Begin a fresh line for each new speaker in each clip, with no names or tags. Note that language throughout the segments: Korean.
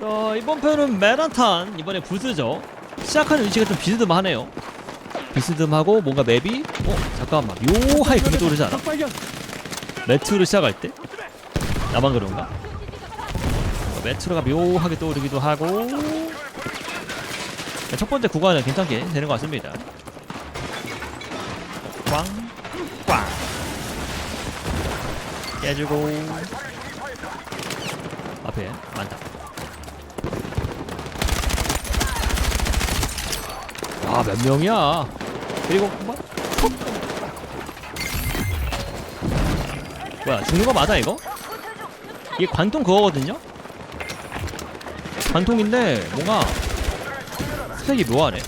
자 이번 편은 메란탄 이번에 부스죠 시작하는 위치가 좀 비스듬하네요 비스듬하고 뭔가 맵이 어 잠깐만 묘하게 그게 떠오르지 않아? 매트로 시작할 때 나만 그런가? 어, 매트로가 묘하게 떠오르기도 하고 자, 첫 번째 구간은 괜찮게 되는 것 같습니다 꽝! 꽝! 깨주고 앞에 많다 와몇 명이야 그리고 뭐? 뭐야 죽는 거 맞아 이거? 이게 관통 그거거든요? 관통인데 뭔가 스펙이 묘하네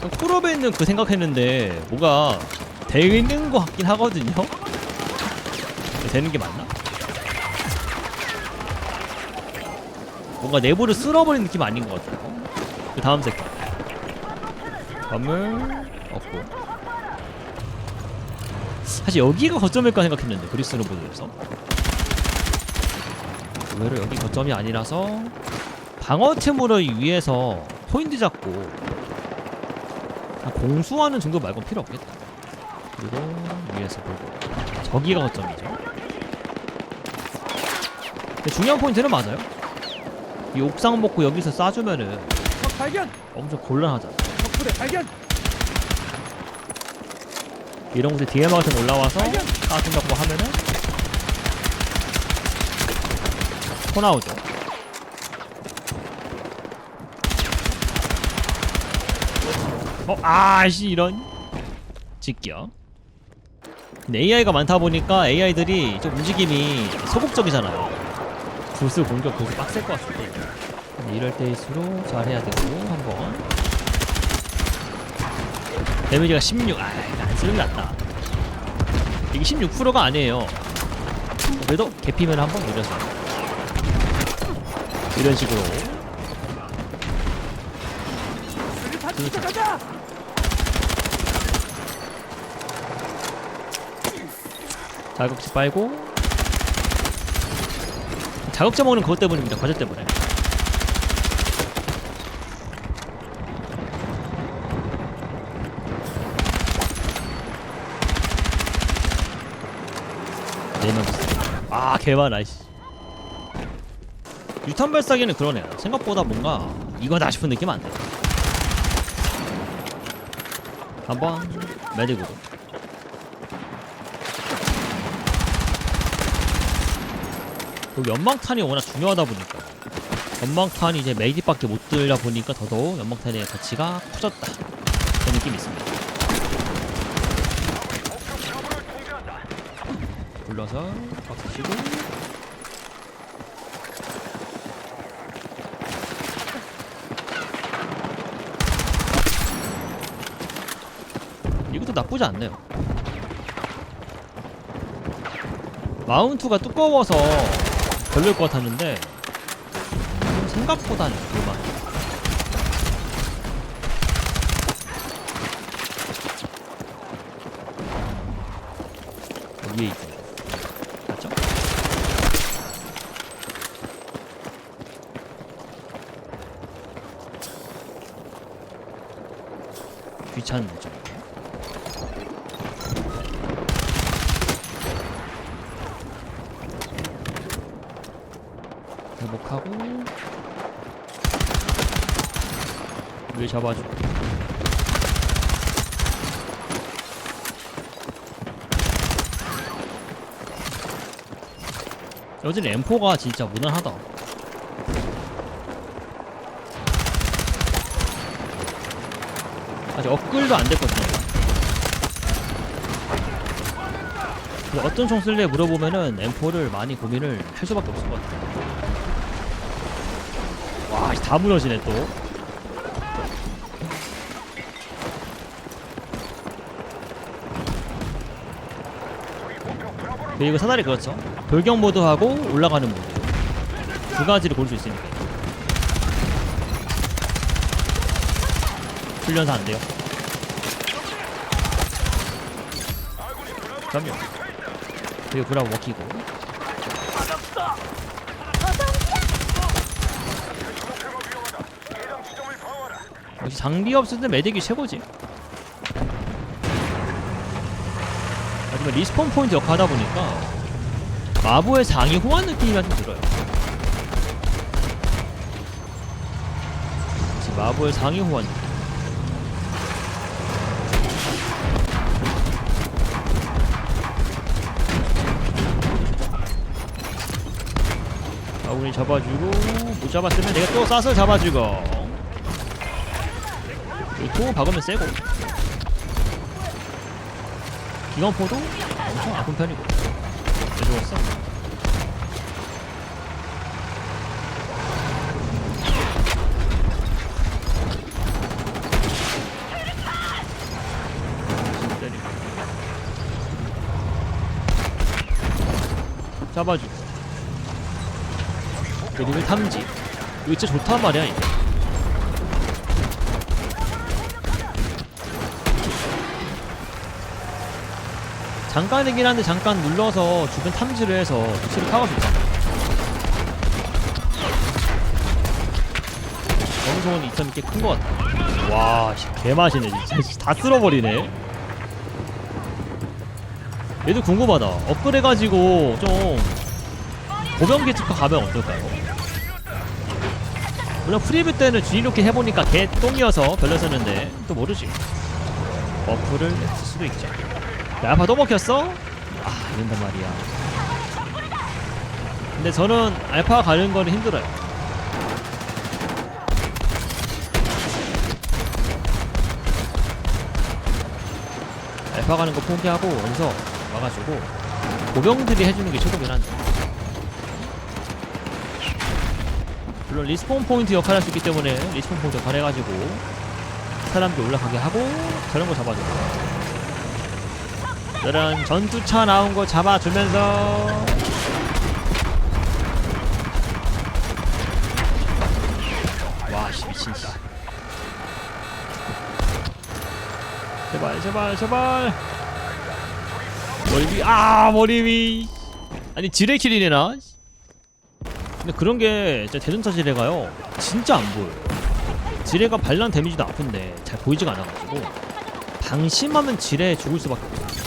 그쵸 쿨업에 있는 그 생각했는데 뭐가 되는 거 같긴 하거든요? 되는 게 맞나? 뭔가 내부를 쓸어버린 느낌 아닌 것 같아요 그 다음 색깔 건물 없고. 사실 여기가 거점일까 생각했는데 그리스 로보드에서. 의외로 여기 거점이 아니라서 방어템으로 위에서 포인트 잡고 공수하는 정도 말곤 필요 없겠다. 그리고 위에서 보고. 저기가 거점이죠. 중요한 포인트는 맞아요. 이 옥상 먹고 여기서 쏴주면은
적 발견.
엄청 곤란하잖아
적부대 발견.
이런 곳에 DM 같은 거 올라와서
발견.
잡고 하면은 코 나오죠 어 아씨 이런 직격 근데 AI가 많다 보니까 AI들이 좀 움직임이 소극적이잖아요 부스 공격 그렇게 빡셀 것 근데 이럴 때일수록 잘해야 되고 한번. 데미지가 16 아, 안 쓰는 게 낫다. 이게 16%가 아니에요. 그래도 개피면 한번 올려서. 이런 식으로. 자극제 빨고. 자극제 먹는 그것 때문입니다. 과제 때문에 네명 아 개많아 이씨. 유탄 발사기는 그러네요. 생각보다 뭔가 이거다 싶은 느낌 안돼 한번 메딕으로 그 연막탄이 워낙 중요하다 보니까. 연막탄이 이제 메이디밖에 못 들다 보니까 더더욱 연막탄의 가치가 커졌다. 그런 느낌이 있습니다 불러서 박수 치고. 이것도 나쁘지 않네요. 마운트가 두꺼워서 별로일 것 같았는데 생각보다는 그만. 위에 있죠 맞죠? 귀찮은 거죠. 회복하고. 위에 잡아주고 여전히 M4가 진짜 무난하다 아직 업글도 안 됐거든요 어떤 총 쓸래 물어보면은 M4를 많이 고민을 할 수밖에 없을 것 같아요 와, 다 무너지네 또. 그리고 사다리 그렇죠. 돌격 모드하고 올라가는 모드 두 가지를 고를 수 있으니까. 훈련사 안 돼요. 그럼요. 그리고 그럼 워키고. 역시 장비 없을 때 매딕이 최고지. 하지만 리스폰 포인트 역할 하다 보니까 마부의 장이 호환 느낌이라도 들어요. 마부의 상위 호환 느낌. 아군이 잡아주고 못 잡았으면 내가 또 쏴서 잡아주고. 그리고 박으면 세고. 기관포도 엄청 아픈 편이고. 왜 죽었어? 잡아주고 그리고 탐지. 이거 진짜 좋단 말이야 이게. 잠깐이긴 한데 잠깐 눌러서 주변 탐지를 해서 위치를 파악할 수 있잖아 정소원이 이점이 꽤 큰 것 같아. 와 씨, 개맛이네 진짜. 다 쓸어버리네. 얘도 궁금하다. 업그레해가지고 좀 보병기 특화 가면 어떨까요? 물론 프리뷰 때는 이렇게 해보니까 개 똥이어서 별로였었는데 또 모르지. 버프를 쓸 수도 있죠. 야, 알파 또 먹혔어? 아 이런단 말이야. 근데 저는 알파 가는 거는 힘들어요. 알파 가는 거 포기하고 여기서 와가지고 보병들이 해주는 게 최고긴 한데 물론 리스폰 포인트 역할을 할 수 있기 때문에 리스폰 포인트 역할 해가지고 사람들 올라가게 하고 저런 거 잡아줘. 이런 전투차 나온 거 잡아주면서 와씨 미친 진짜 제발 제발 제발. 머리 위 아 머리 위. 아니 지뢰킬이네나 근데 그런 게 대전차 지뢰가요 진짜 안 보여요. 지뢰가 발란 데미지도 아픈데 잘 보이지가 않아가지고 방심하면 지뢰에 죽을 수밖에 없어요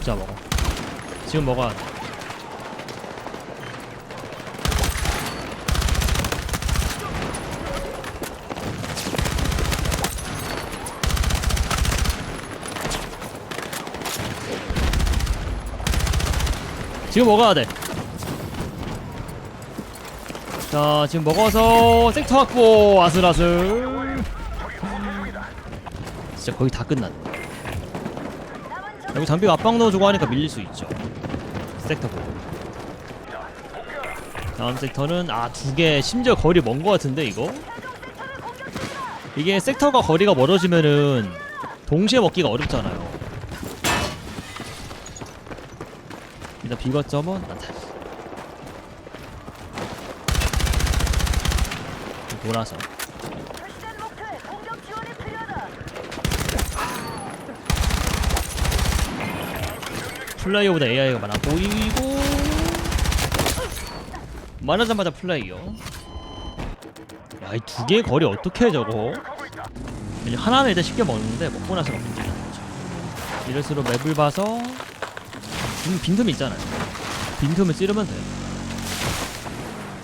먹자 먹어 지금 먹어야 돼 지금 먹어야 돼. 자, 지금 먹어서 섹터 확보 아슬아슬. 진짜 거의 다 끝났네. 여기 장비 압박 넣어주고 하니까 밀릴 수 있죠. 섹터 보고. 다음 섹터는 아 두 개 심지어 거리 먼 거 같은데 이거? 이게 섹터가 거리가 멀어지면은 동시에 먹기가 어렵잖아요. 일단 비거점은 나타. 돌아서. 플라이어보다 AI가 많아. 보이고 말하자마자 플라이어 야 이 두 개의 거리 어떻게 해 저거? 하나는 일단 쉽게 먹는데 먹고 나서가 문제가 나죠. 이럴수록 맵을 봐서 음, 빈틈이 있잖아요. 빈틈을 찌르면 돼요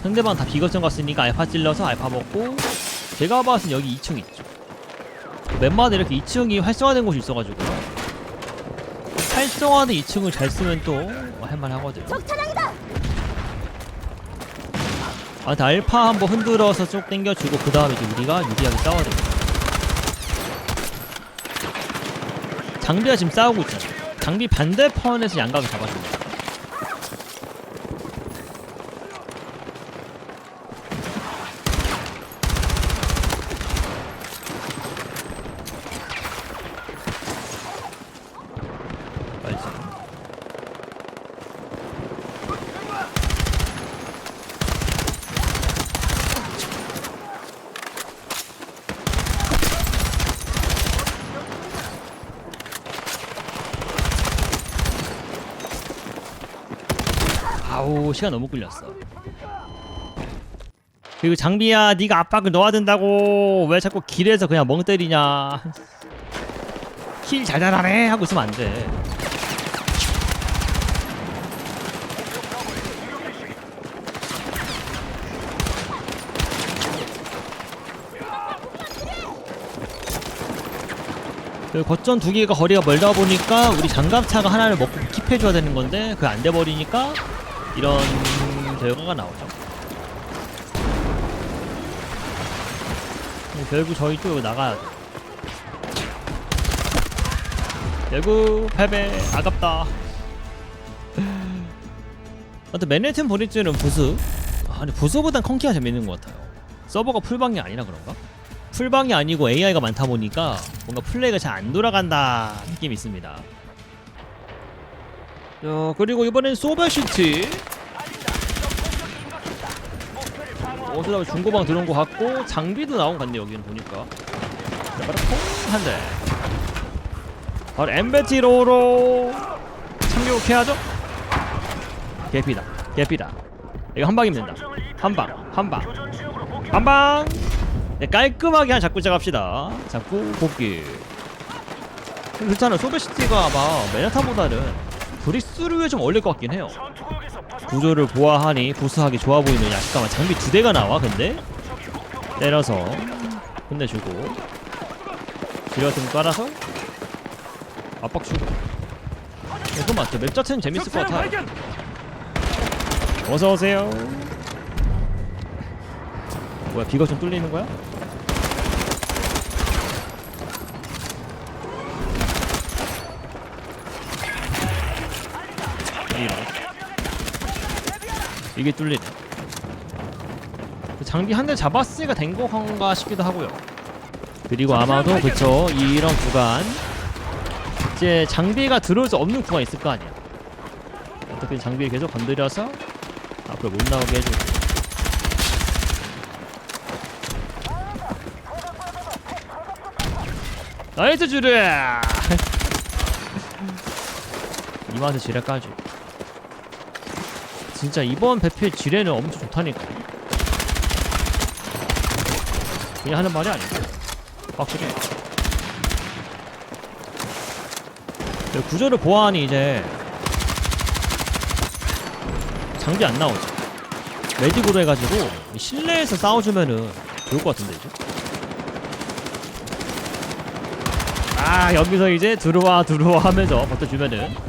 상대방 다 비거점 갔으니까 알파 찔러서 알파 먹고 제가 봤을 땐 여기 2층 있죠. 맵마다 이렇게 2층이 활성화된 곳이 있어가지고 활성화된 2층을 잘 쓰면 또 할만하거든. 아, 근데 알파 한번 흔들어서 쭉 당겨주고 그 다음에 이제 우리가 유리하게 싸워야 됩니다. 장비가 지금 싸우고 있잖아. 장비 반대편에서 양각을 잡아줍니다. 아우 시간 너무 끌렸어. 그리고 장비야 네가 압박을 넣어야 된다고. 왜 자꾸 길에서 그냥 멍 때리냐. 킬 잘잘하네 하고 있으면 안돼. 그 거점 두 개가 거리가 멀다 보니까 우리 장갑차가 하나를 먹고 킵해줘야 되는 건데 그게 안 돼 버리니까 이런 결과가 나오죠. 네, 결국 저희 또 나가야 돼. 결국 패배 아깝다. 아무튼 맨해튼 브릿지는 부스 아, 근데 부스보단 컨키가 재밌는 것 같아요. 서버가 풀방이 아니라 그런가? 풀방이 아니고 AI가 많다 보니까 뭔가 플레이가 잘 안 돌아간다 느낌이 있습니다. 자, 그리고 이번엔 소바시티. 어디다 중고방 들어온 것 같고 장비도 나온 것 같네 여기는 보니까. 자, 바로 퐁한대. 바로 엠베티로로 참교해야죠? 개피다 개피다. 이거 한 방이면 된다. 한방 한방. 한방! 네, 깔끔하게 한 잡고 시작합시다. 잡고 복귀. 그렇잖아 소베시티가 아마 메나타보다는 브리스루에 좀 어울릴 것 같긴 해요 구조를 보아하니 부스하기 좋아 보이는 야 잠깐만 장비 두 대가 나와 근데 때려서 혼내주고 지뢰 같은 거 깔아서 압박 주고 이거 맞죠 맵 자체는 재밌을 것 같아요
발견.
어서 오세요. 뭐야 비가 좀 뚫리는 거야? 이게 뚫리네. 그 장비 한 대 잡았으니까 된 건가 싶기도 하고요. 그리고 아마도 그쵸 이런 구간 이제 장비가 들어올 수 없는 구간 있을 거 아니야. 어떻게 장비를 계속 건드려서 앞으로 못 나오게 해주고 나이스 주르 이 맛에 지뢰 까지 진짜 이번 배필 지뢰는 엄청 좋다니까 그냥 하는 말이 아니고 확실히 네, 구조를 보아하니 이제 장비 안 나오죠. 매직으로 해가지고 실내에서 싸워주면은 좋을 것 같은데 이제. 아 여기서 이제 들어와 들어와 하면서 버텨주면은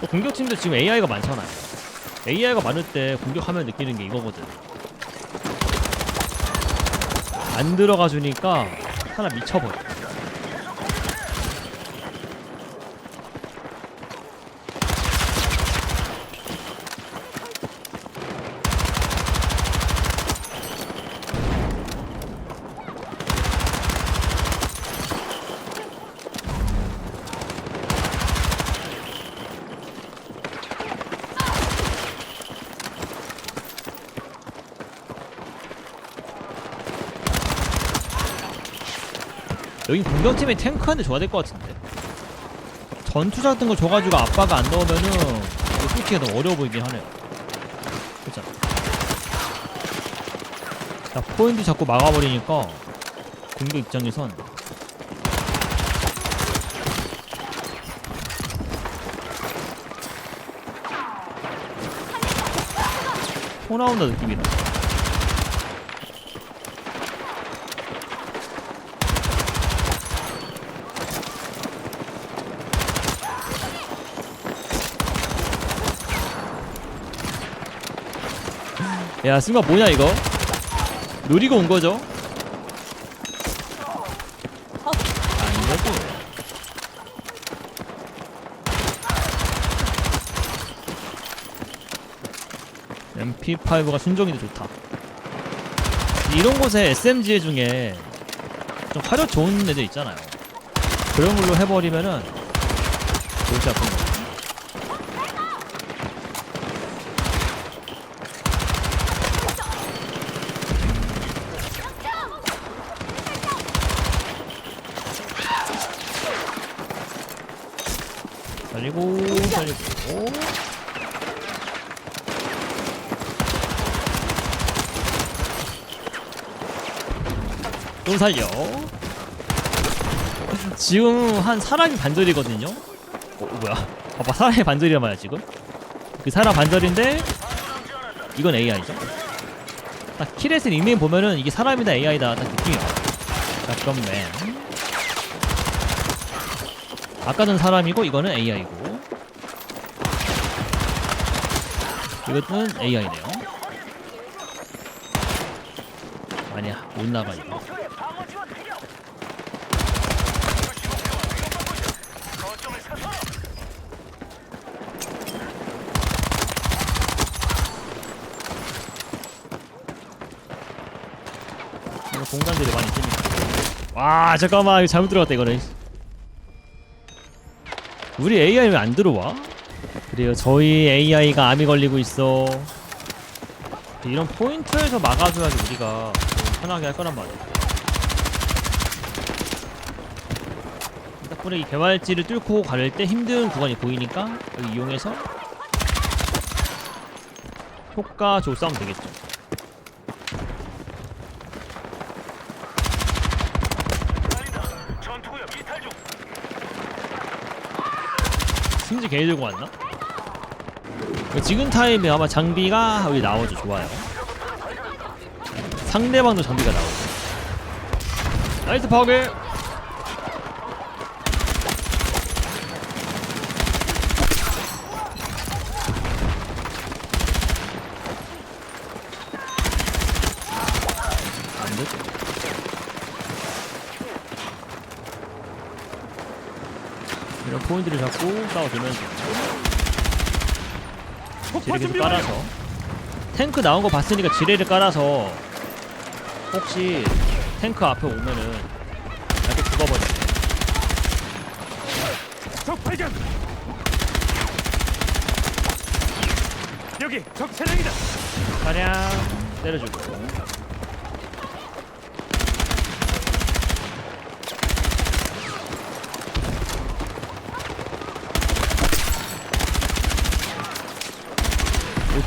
또 공격팀도 지금 AI가 많잖아요. AI가 많을 때 공격하면 느끼는 게 이거거든. 안 들어가 주니까 하나 미쳐버려. 여기 공격팀에 탱크한테 줘야 될 것 같은데. 전투자 같은 거 줘가지고 압박을 안 넣으면은 이거 뚫기가 너무 어려워 보이긴 하네요. 그쵸 자 포인트 자꾸 막아버리니까 공격 입장에선. 소 나온다 느낌이다 야 승마 뭐냐 이거? 노리고 온 거죠? 아니거든 MP5가 순정이 더 좋다. 이런 곳에 SMG 중에 좀 화력 좋은 애들 있잖아요. 그런 걸로 해버리면은 골치 아픈 거 그리고 살리고 또 살려. 지금 한 사람이 반절이거든요. 어 뭐야? 봐봐 사람이 반절이란 말이야 지금. 그 사람 반절인데 이건 AI죠. 딱 키레스 닉네임 보면은 이게 사람이다 AI다 딱 느낌이 와 잠깐만 아까는 사람이고 이거는 AI고. 이것은 AI네요. 아니야 못 나가 이거 공간들이 많이 뜨니까 와 잠깐만 이거 잘못 들어갔다 이거는. 우리 AI 왜 안 들어와? 그래요 저희 AI가 암이 걸리고 있어. 이런 포인트에서 막아줘야지 우리가 좀 편하게 할 거란 말이야. 덕분에 이 개발지를 뚫고 갈때 힘든 구간이 보이니까 이용해서 효과 싸움 되겠죠
전투구역 이탈 중.
심지 괜히 들고 왔나? 그 지금 타임에 아마 장비가 여기 나오죠. 좋아요. 상대방도 장비가 나오고. 나이스 파괴 포인트를 잡고 싸워주면서
폭파
지뢰 계속
준비 완료.
깔아서 탱크 나온 거 봤으니까 지뢰를 깔아서 혹시 탱크 앞에 오면은 약간 죽어버려
적 발견. 여기 적 차량이다.
사냥 때려주고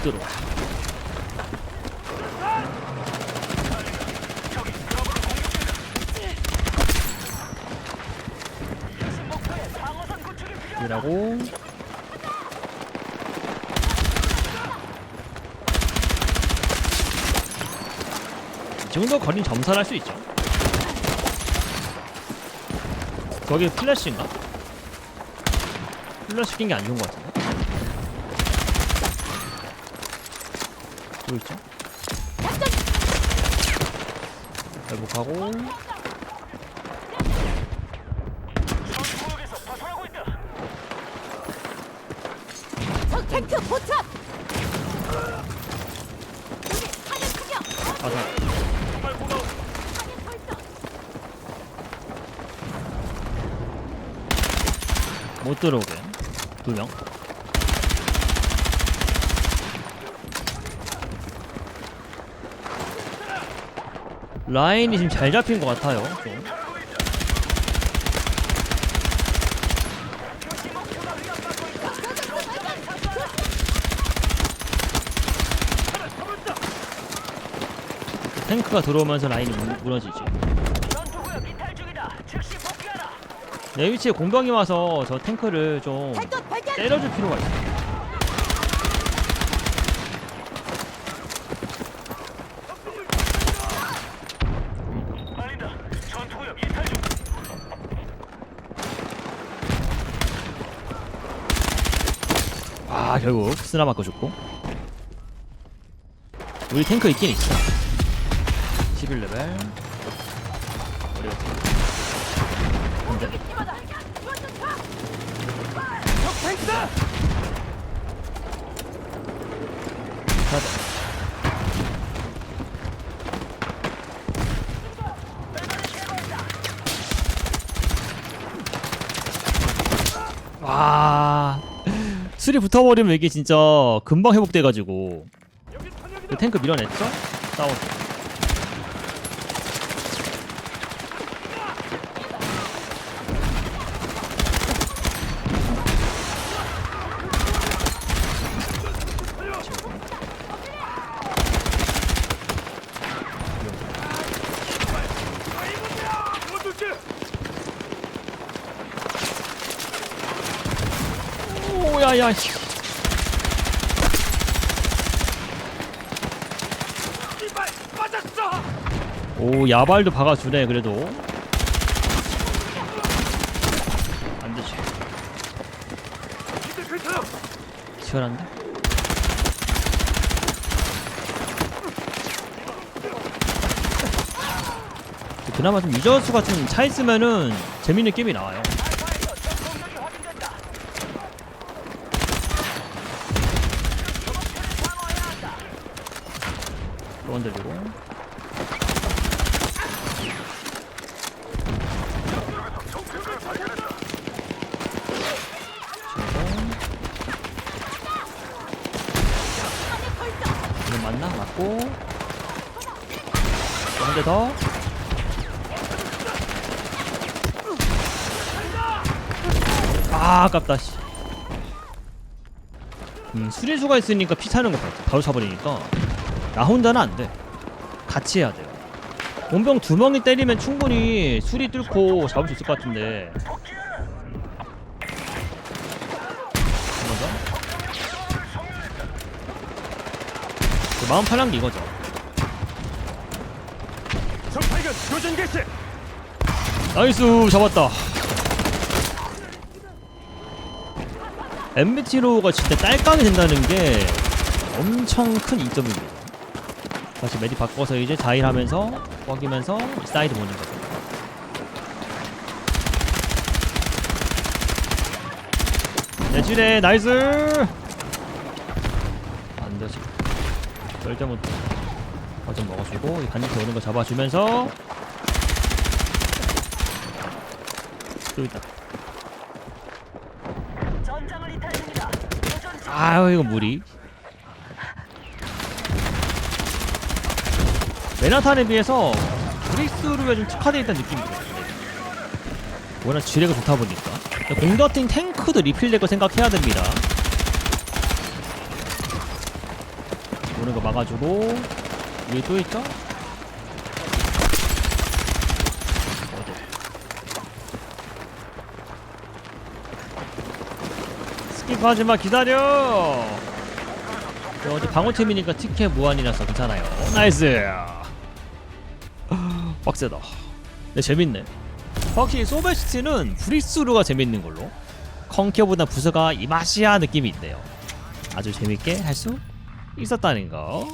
들어 이라고 이 정도 거리는 점선할 수 있죠. 저기 플래시인가? 플래시 낀게 안 좋은 것 같은데. 뭐 있죠? 회복하고
탱크 발사!
못 들어오게 두 명. 라인이 지금 잘 잡힌 것 같아요. 좀. 탱크가 들어오면서 라인이 무,
복귀하라.
내 위치에 공병이 와서 저 탱크를 좀! 때려줄 필요가 있어.
알린다. 전투구역 이탈 중.
아 결국 스나 맞고 죽고. 우리 탱크 있긴 있어. 11레벨.
여기 팀하다! 이원전 파!
적 탱크다.
가자. 와 술이 붙어버리면 이게 진짜 금방 회복돼가지고 그. 탱크 밀어냈죠? 싸웠어. 야야야
이발 맞았어.
오 야발도 박아주네 그래도 안되지. 시원한데? 그나마 좀 유저수 같은 차 있으면은 재밌는 게임이 나와요
알파에서 적 공격이 확인된다. 목표를 방어해야 한다.
또 흔들리고 맞나? 맞고 한 대 더. 아 아깝다 씨. 음, 수리수가 있으니까 피 차는 거 봐. 바로 차버리니까 나 혼자는 안 돼. 같이 해야 돼요. 본병 두 명이 때리면 충분히 수리 뚫고 잡을 수 있을 것 같은데. 한번 더. 그 마음 편한 게 이거죠.
교전 개시.
나이스 잡았다. MBT로가 진짜 딸깡이 된다는 게 엄청 큰 이점입니다. 다시 메디 바꿔서 이제 자일하면서 뻐기면서 사이드 보는 거죠. 내질에 나이스. 안 되지. 절대 못. 어좀 먹어주고 이 반드시 오는 거 잡아주면서 또 있다. 아유 이거 무리. 메나탄에 비해서 브릭스루가 좀 특화되어 있다는 느낌이 들어요. 워낙 지뢰가 좋다 보니까 공더팅 탱크도 리필될 거 생각해야 됩니다. 오는 거 막아주고 위에 또 있죠? 어디? 스킵하지 마 기다려. 저 어디 방어팀이니까 티켓 무한이라서 괜찮아요. 나이스. 빡세다. 네 재밌네. 확실히 소베시티는 브리스루가 재밌는 걸로. 컨키어보다 부서가 이 맛이야 느낌이 있네요. 아주 재밌게 할 수 있었다는 거.